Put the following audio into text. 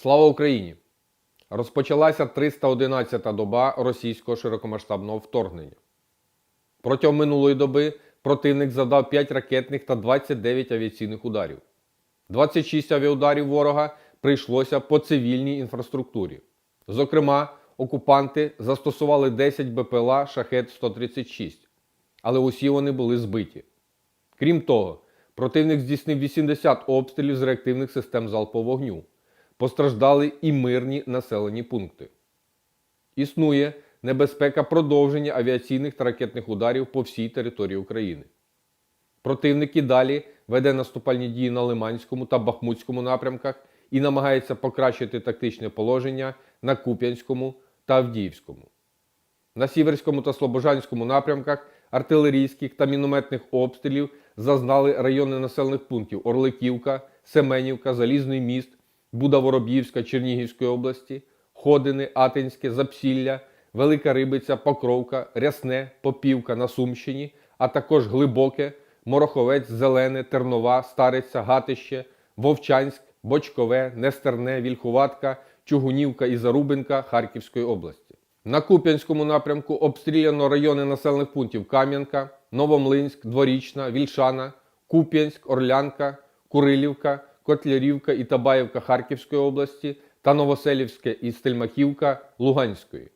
Слава Україні! Розпочалася 311-та доба російського широкомасштабного вторгнення. Протягом минулої доби противник завдав 5 ракетних та 29 авіаційних ударів. 26 авіаударів ворога прийшлося по цивільній інфраструктурі. Зокрема, окупанти застосували 10 БПЛА Шахет 136, але усі вони були збиті. Крім того, противник здійснив 80 обстрілів з реактивних систем залпового вогню. Постраждали і мирні населені пункти. Існує небезпека продовження авіаційних та ракетних ударів по всій території України. Противник і далі веде наступальні дії на Лиманському та Бахмутському напрямках і намагається покращити тактичне положення на Куп'янському та Авдіївському. На Сіверському та Слобожанському напрямках артилерійських та мінометних обстрілів зазнали райони населених пунктів Орликівка, Семенівка, Залізний міст, Буда-Вороб'ївська Чернігівської області, Ходини, Атинське, Запсілля, Велика Рибиця, Покровка, Рясне, Попівка на Сумщині, а також Глибоке, Мороховець, Зелене, Тернова, Стариця, Гатище, Вовчанськ, Бочкове, Нестерне, Вільхуватка, Чугунівка і Зарубинка Харківської області. На Куп'янському напрямку обстріляно райони населених пунктів Кам'янка, Новомлинськ, Дворічна, Вільшана, Куп'янськ, Орлянка, Курилівка, Котлярівка і Табаївка Харківської області та Новоселівське і Стельмахівка Луганської.